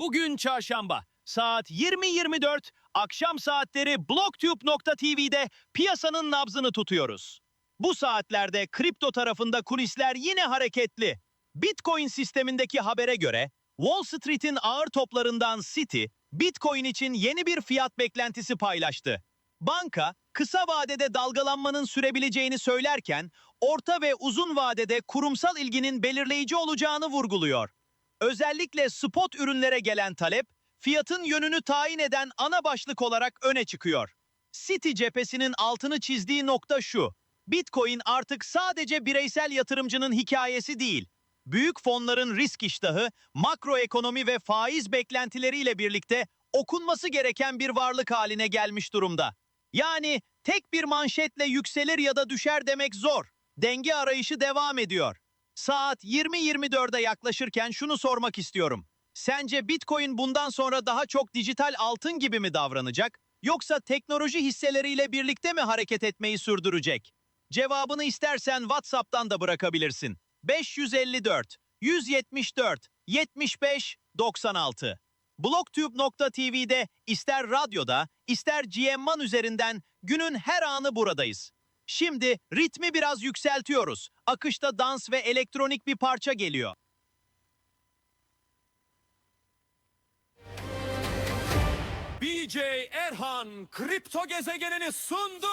Bugün çarşamba. Saat 20.24 akşam saatleri blocktube.tv'de piyasanın nabzını tutuyoruz. Bu saatlerde kripto tarafında kulisler yine hareketli. Bitcoin sistemindeki habere göre Wall Street'in ağır toplarından Citi, Bitcoin için yeni bir fiyat beklentisi paylaştı. Banka, kısa vadede dalgalanmanın sürebileceğini söylerken, orta ve uzun vadede kurumsal ilginin belirleyici olacağını vurguluyor. Özellikle spot ürünlere gelen talep, fiyatın yönünü tayin eden ana başlık olarak öne çıkıyor. Citi cephesinin altını çizdiği nokta şu. Bitcoin artık sadece bireysel yatırımcının hikayesi değil. Büyük fonların risk iştahı, makroekonomi ve faiz beklentileriyle birlikte okunması gereken bir varlık haline gelmiş durumda. Yani tek bir manşetle yükselir ya da düşer demek zor. Denge arayışı devam ediyor. Saat 20.24'e yaklaşırken şunu sormak istiyorum. Sence Bitcoin bundan sonra daha çok dijital altın gibi mi davranacak? Yoksa teknoloji hisseleriyle birlikte mi hareket etmeyi sürdürecek? Cevabını istersen WhatsApp'tan da bırakabilirsin. 554 174 75 96 Blocktube.tv'de ister radyoda ister GM'man üzerinden günün her anı buradayız. Şimdi ritmi biraz yükseltiyoruz. Akışta dans ve elektronik bir parça geliyor. BJ Erhan kripto gezegenini sundu.